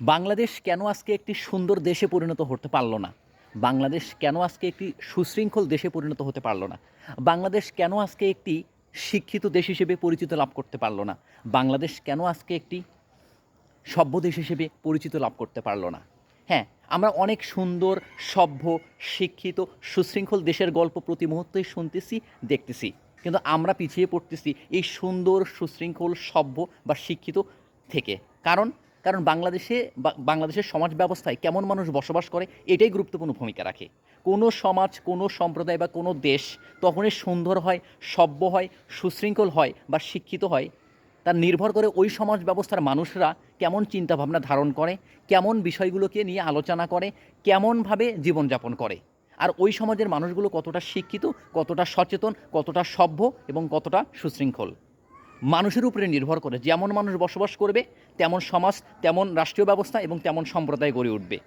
বাংলাদেশ কেন আজকে একটি সুন্দর দেশে পরিণত হতে পারল না? বাংলাদেশ কেন আজকে একটি সুশৃঙ্খল দেশে পরিণত হতে পারল না? বাংলাদেশ কেন আজকে একটি শিক্ষিত দেশ হিসেবে পরিচিত লাভ করতে পারল না? বাংলাদেশ কেন আজকে একটি সভ্য দেশ হিসেবে পরিচিত লাভ করতে পারল না? হ্যাঁ আমরা অনেক সুন্দর, সভ্য, শিক্ষিত, সুশৃঙ্খল দেশের গল্প প্রতি মুহূর্তেই শুনতেছি, দেখতেছি। কিন্তু আমরা পিছিয়ে পড়তেছি এই সুন্দর, সুশৃঙ্খল, সভ্য বা শিক্ষিত থেকে। কারণ কারণ বাংলাদেশে বাংলাদেশের সমাজ ব্যবস্থায় কেমন মানুষ বসবাস করে, এটাই গুরুত্বপূর্ণ ভূমিকা রাখে। কোনো সমাজ, কোনো সম্প্রদায় বা কোনো দেশ তখনই সুন্দর হয়, সভ্য হয়, সুশৃঙ্খল হয় বা শিক্ষিত হয়। তার নির্ভর করে ওই সমাজ ব্যবস্থার মানুষরা কেমন চিন্তাভাবনা ধারণ করে, কেমন বিষয়গুলোকে নিয়ে আলোচনা করে, কেমনভাবে জীবনযাপন করে। আর ওই সমাজের মানুষগুলো কতটা শিক্ষিত, কতটা সচেতন, কতটা সভ্য এবং কতটা সুশৃঙ্খল। মানুষের উপরে নির্ভর করে। যেমন মানুষ বসবাস করবে, তেমন সমাজ, তেমন রাষ্ট্রীয় ব্যবস্থা এবং তেমন সম্প্রদায় গড়ে উঠবে।